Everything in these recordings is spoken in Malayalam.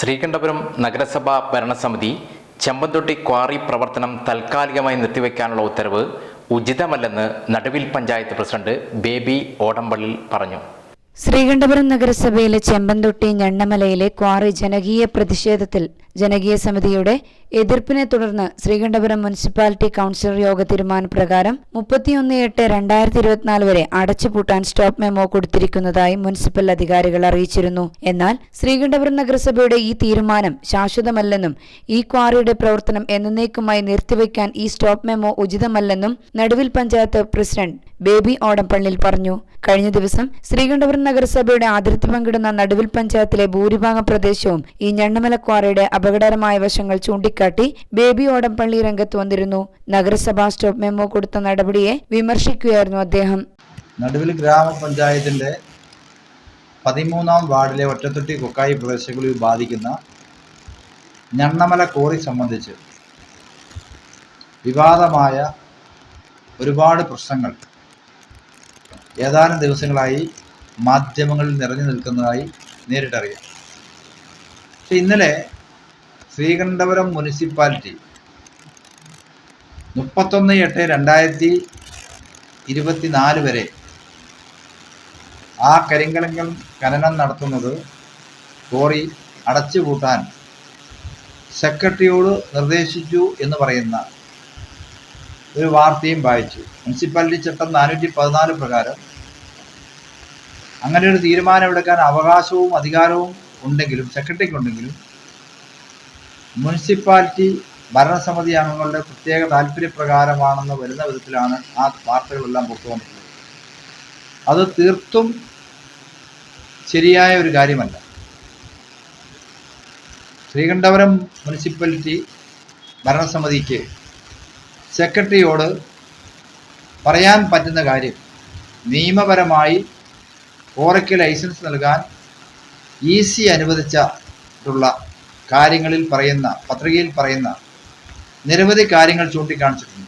ശ്രീകണ്ഠപുരം നഗരസഭാ ഭരണസമിതി ചെമ്പന്തൊട്ടി ക്വാറി പ്രവർത്തനം താൽക്കാലികമായി നിർത്തിവെക്കാനുള്ള ഉത്തരവ് ഉചിതമല്ലെന്ന് നടുവിൽ പഞ്ചായത്ത് പ്രസിഡന്റ് ബേബി ഓടമ്പള്ളിൽ പറഞ്ഞു. ശ്രീകണ്ഠപുരം നഗരസഭയിലെ ചെമ്പന്തൊട്ടി ഞണ്ണമലയിലെ ക്വാറി ജനകീയ പ്രതിഷേധത്തിൽ ജനകീയ സമിതിയുടെ എതിർപ്പിനെ തുടർന്ന് ശ്രീകണ്ഠപുരം മുനിസിപ്പാലിറ്റി കൗൺസിലർ യോഗ തീരുമാനപ്രകാരം മുപ്പത്തിയൊന്ന് എട്ട് രണ്ടായിരത്തി ഇരുപത്തിനാല് വരെ അടച്ചുപൂട്ടാൻ സ്റ്റോപ്പ് മെമ്മോ കൊടുത്തിരിക്കുന്നതായി മുനിസിപ്പൽ അധികാരികൾ അറിയിച്ചിരുന്നു. എന്നാൽ ശ്രീകണ്ഠപുരം നഗരസഭയുടെ ഈ തീരുമാനം ശാശ്വതമല്ലെന്നും ഈ ക്വാറിയുടെ പ്രവർത്തനം എന്നേക്കുമായി നിർത്തിവെക്കാൻ ഈ സ്റ്റോപ്പ് മെമ്മോ ഉചിതമല്ലെന്നും നടുവിൽ പഞ്ചായത്ത് പ്രസിഡന്റ് ബേബി ഓടംപള്ളിൽ പറഞ്ഞു. കഴിഞ്ഞ ദിവസം ശ്രീകണ്ഠപുരം നഗരസഭയുടെ അതിർത്തി പങ്കിടുന്ന നടുവിൽ പഞ്ചായത്തിലെ ഭൂരിഭാഗം പ്രദേശവും ഈ ഞണ്ണമല ക്വാറിയുടെ അപകടകരമായ വശങ്ങൾ ചൂണ്ടിക്കാട്ടി ബേബി ഓടംപള്ളി രംഗത്ത് വന്നിരുന്നു. നഗരസഭാ സ്റ്റോപ്പ് മെമ്മോ കൊടുത്ത നടപടിയെ വിമർശിക്കുകയായിരുന്നു അദ്ദേഹം. നടുവിൽ ഗ്രാമപഞ്ചായത്തിന്റെ പതിമൂന്നാം വാർഡിലെ ഒറ്റത്തൊട്ടി കൊക്കായി പ്രദേശങ്ങളിൽ ബാധിക്കുന്ന ഞണ്ണമല കോറി സംബന്ധിച്ച് വിവാദമായ ഒരുപാട് പ്രശ്നങ്ങൾ ഏതാനും ദിവസങ്ങളായി മാധ്യമങ്ങളിൽ നിറഞ്ഞു നിൽക്കുന്നതായി നേരിട്ടറിയാം. പക്ഷെ ഇന്നലെ ശ്രീകണ്ഠപുരം മുനിസിപ്പാലിറ്റി. മുപ്പത്തൊന്ന് എട്ട് രണ്ടായിരത്തി ഇരുപത്തിനാല് വരെ ആ കരിങ്കലങ്ങൾ ഖനനം നടത്തുന്നത് കോറി അടച്ചുപൂട്ടാൻ സെക്രട്ടറിയോട് നിർദ്ദേശിച്ചു എന്ന് പറയുന്ന ഒരു വാർത്തയും വായിച്ചു. മുനിസിപ്പാലിറ്റി ചട്ടം നാനൂറ്റി പതിനാല് പ്രകാരം അങ്ങനെ ഒരു തീരുമാനമെടുക്കാൻ അവകാശവും അധികാരവും ഉണ്ടെങ്കിലും സെക്രട്ടറിക്ക് ഉണ്ടെങ്കിലും മുനിസിപ്പാലിറ്റി ഭരണസമിതി അംഗങ്ങളുടെ പ്രത്യേക താല്പര്യപ്രകാരമാണെന്ന് വരുന്ന വിധത്തിലാണ് ആ വാർത്തകളെല്ലാം പുറത്തു വന്നിട്ടുള്ളത് അത് തീർത്തും ശരിയായ ഒരു കാര്യമല്ല. ശ്രീകണ്ഠപുരം മുനിസിപ്പാലിറ്റി ഭരണസമിതിക്ക് സെക്രട്ടറിയോട് പറയാൻ പറ്റുന്ന കാര്യം നിയമപരമായി കോറയ്ക്ക് ലൈസൻസ് നൽകാൻ ഇ സി അനുവദിച്ചിട്ടുള്ള കാര്യങ്ങളിൽ പറയുന്ന പത്രികയിൽ പറയുന്ന നിരവധി കാര്യങ്ങൾ ചൂണ്ടിക്കാണിച്ചിട്ടുണ്ട്.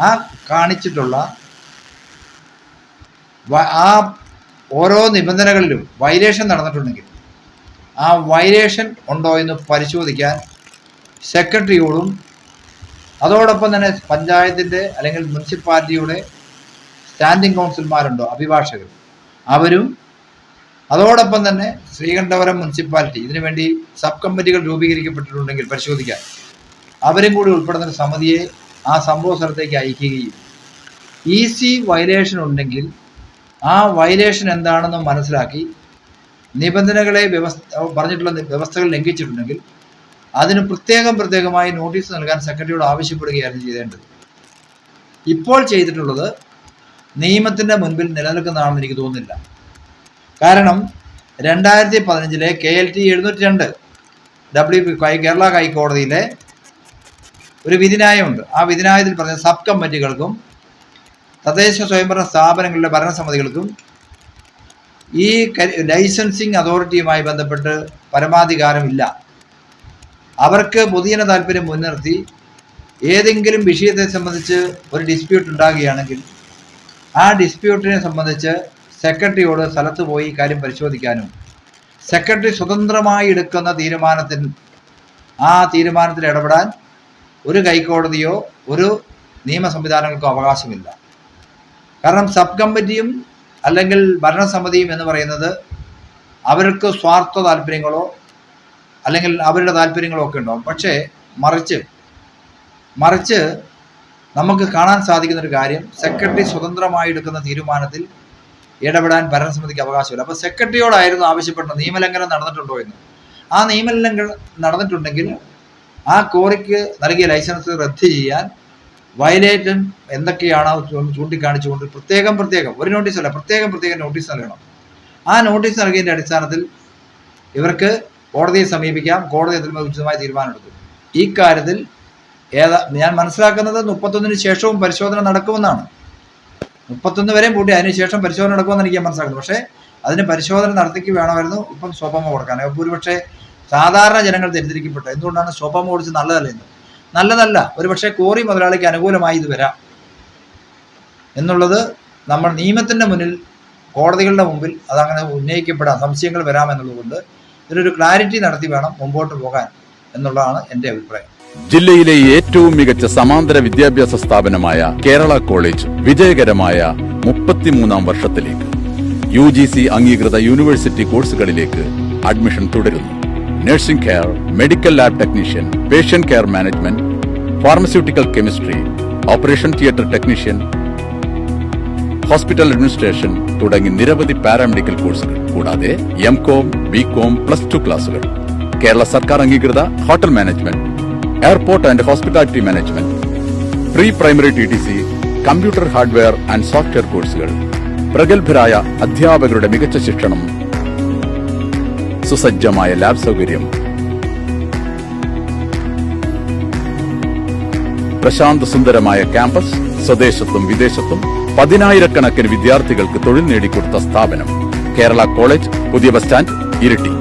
ആ കാണിച്ചിട്ടുള്ള ആ ഓരോ നിബന്ധനകളിലും വൈലേഷൻ നടന്നിട്ടുണ്ടെങ്കിൽ ആ വൈലേഷൻ ഉണ്ടോ എന്ന് പരിശോധിക്കാൻ സെക്രട്ടറിയോടും അതോടൊപ്പം തന്നെ പഞ്ചായത്തിന്റെ അല്ലെങ്കിൽ മുനിസിപ്പാലിറ്റിയുടെ സ്റ്റാൻഡിംഗ് കൗൺസിൽമാരുണ്ടോ അഭിഭാഷകർ അവരും അതോടൊപ്പം തന്നെ ശ്രീകണ്ഠപുരം മുനിസിപ്പാലിറ്റി ഇതിനു വേണ്ടി സബ് കമ്മിറ്റികൾ രൂപീകരിക്കപ്പെട്ടിട്ടുണ്ടെങ്കിൽ പരിശോധിക്കാൻ അവരും കൂടി ഉൾപ്പെടുന്ന സമിതിയെ ആ സംഭവ സ്ഥലത്തേക്ക് അയക്കുകയും ഇ സി വയലേഷൻ ഉണ്ടെങ്കിൽ ആ വയലേഷൻ എന്താണെന്ന് മനസ്സിലാക്കി നിബന്ധനകളെ വ്യവസ്ഥ പറഞ്ഞിട്ടുള്ള വ്യവസ്ഥകൾ ലംഘിച്ചിട്ടുണ്ടെങ്കിൽ അതിന് പ്രത്യേകം പ്രത്യേകമായി നോട്ടീസ് നൽകാൻ സെക്രട്ടറിയോട് ആവശ്യപ്പെടുകയായിരുന്നു ചെയ്തേണ്ടത്. ഇപ്പോൾ ചെയ്തിട്ടുള്ളത് നിയമത്തിന്റെ മുൻപിൽ നിലനിൽക്കുന്നതാണെന്ന് എനിക്ക് തോന്നുന്നില്ല. കാരണം രണ്ടായിരത്തി പതിനഞ്ചിലെ കെ എൽ ടി എഴുന്നൂറ്റി രണ്ട് ഡബ്ല്യു പി കേരള ഹൈക്കോടതിയിലെ ഒരു വിധിന്യായമുണ്ട്. ആ വിധിന്യായത്തിൽ പറഞ്ഞ സബ് കമ്മിറ്റികൾക്കും തദ്ദേശ സ്വയംഭരണ സ്ഥാപനങ്ങളുടെ ഭരണസമിതികൾക്കും ഈ ലൈസൻസിങ് അതോറിറ്റിയുമായി ബന്ധപ്പെട്ട് പരമാധികാരമില്ല. അവർക്ക് പൊതുജന താല്പര്യം മുൻനിർത്തി ഏതെങ്കിലും വിഷയത്തെ സംബന്ധിച്ച് ഒരു ഡിസ്പ്യൂട്ട് ഉണ്ടാകുകയാണെങ്കിൽ ആ ഡിസ്പ്യൂട്ടിനെ സംബന്ധിച്ച് സെക്രട്ടറിയോട് സ്ഥലത്ത് പോയി കാര്യം പരിശോധിക്കാനും. സെക്രട്ടറി സ്വതന്ത്രമായി എടുക്കുന്ന തീരുമാനത്തിൽ ആ തീരുമാനത്തിൽ ഇടപെടാൻ ഒരു കൈക്കോടതിയോ ഒരു നിയമ സംവിധാനങ്ങൾക്കോ അവകാശമില്ല. കാരണം സബ് കമ്മിറ്റിയും അല്ലെങ്കിൽ ഭരണസമിതിയും എന്ന് പറയുന്നത് അവർക്ക് സ്വാർത്ഥ താല്പര്യങ്ങളോ അല്ലെങ്കിൽ അവരുടെ താല്പര്യങ്ങളോ ഒക്കെ ഉണ്ടാവും. പക്ഷേ മറിച്ച് മറിച്ച് നമുക്ക് കാണാൻ സാധിക്കുന്ന ഒരു കാര്യം സെക്രട്ടറി സ്വതന്ത്രമായി എടുക്കുന്ന തീരുമാനത്തിൽ ഇടപെടാൻ ഭരണസമിതിക്ക് അവകാശമില്ല. അപ്പോൾ സെക്രട്ടറിയോടായിരുന്നു ആവശ്യപ്പെട്ടത് നിയമലംഘനം നടന്നിട്ടുണ്ടോ എന്ന്. ആ നിയമലംഘനം നടന്നിട്ടുണ്ടെങ്കിൽ ആ കോറിക്ക് നൽകിയ ലൈസൻസ് റദ്ദ് ചെയ്യാൻ വയലേറ്റൻ എന്തൊക്കെയാണ് ചൂണ്ടിക്കാണിച്ചുകൊണ്ട് പ്രത്യേകം പ്രത്യേകം ഒരു നോട്ടീസ് അല്ല പ്രത്യേകം പ്രത്യേകം നോട്ടീസ് നൽകണം. ആ നോട്ടീസ് നൽകിയതിന്റെ അടിസ്ഥാനത്തിൽ ഇവർക്ക് കോടതിയെ സമീപിക്കാം കോടതി അതിൽ ഉചിതമായ തീരുമാനമെടുക്കും. ഈ കാര്യത്തിൽ ഏതാ ഞാൻ മനസ്സിലാക്കുന്നത് മുപ്പത്തൊന്നിന് ശേഷവും പരിശോധന നടക്കുമെന്നാണ്. മുപ്പത്തൊന്ന് വരെയും കൂട്ടി അതിനുശേഷം പരിശോധന നടക്കുമെന്ന് എനിക്ക് മനസ്സിലാക്കുന്നു. പക്ഷേ അതിന് പരിശോധന നടത്തിക്ക് വേണമായിരുന്നു ഇപ്പം സ്വപമ കൊടുക്കാൻ. ഭൂരിപക്ഷെ സാധാരണ ജനങ്ങൾ തെറ്റിദ്ധരിക്കപ്പെട്ടത് എന്തുകൊണ്ടാണ് സ്വപമ കൊടുത്ത് നല്ലതല്ല എന്ന്? നല്ലതല്ല. ഒരുപക്ഷെ കോറി മുതലാളിക്ക് അനുകൂലമായി ഇത് വരാം. എന്നുള്ളത് നമ്മൾ നിയമത്തിന്റെ മുന്നിൽ കോടതികളുടെ മുമ്പിൽ അതങ്ങനെ ഉന്നയിക്കപ്പെടാം. സംശയങ്ങൾ വരാമെന്നുള്ളതുകൊണ്ട് ഇതിനൊരു ക്ലാരിറ്റി നടത്തി വേണം മുമ്പോട്ട് പോകാൻ എന്നുള്ളതാണ് എന്റെ അഭിപ്രായം. ജില്ലയിലെ ഏറ്റവും മികച്ച സമാന്തര വിദ്യാഭ്യാസ സ്ഥാപനമായ കേരള കോളേജ് വിജയകരമായ മുപ്പത്തിമൂന്നാം വർഷത്തിലേക്ക് യു ജി സി അംഗീകൃത യൂണിവേഴ്സിറ്റി കോഴ്സുകളിലേക്ക് അഡ്മിഷൻ തുടരുന്നു. Nursing care medical lab technician patient care management pharmaceutical chemistry operation theatre technician hospital administration തുടങ്ങി നിരവധി പാരാമെഡിക്കൽ കോഴ്സുകൾ കൂടാതെ M com B com plus two ക്ലാസുകൾ കേരള സർക്കാർ അംഗീകൃത hotel management airport and hospitality management pre primary T T C computer hardware and software കോഴ്സുകൾ പ്രഗത്ഭരായ അധ്യാപകരുടെ മികച്ച ശിക്ഷണം സുസജ്ജമായ ലാബ് സൗകര്യം. പ്രശാന്ത സുന്ദരമായ ക്യാമ്പസ് സ്വദേശത്തും വിദേശത്തും പതിനായിരക്കണക്കിന് വിദ്യാർത്ഥികൾക്ക് തൊഴിൽ നേടിക്കൊടുത്ത സ്ഥാപനം കേരള കോളേജ് പുതിയ ബസ് സ്റ്റാൻഡ് ഇരിട്ടി.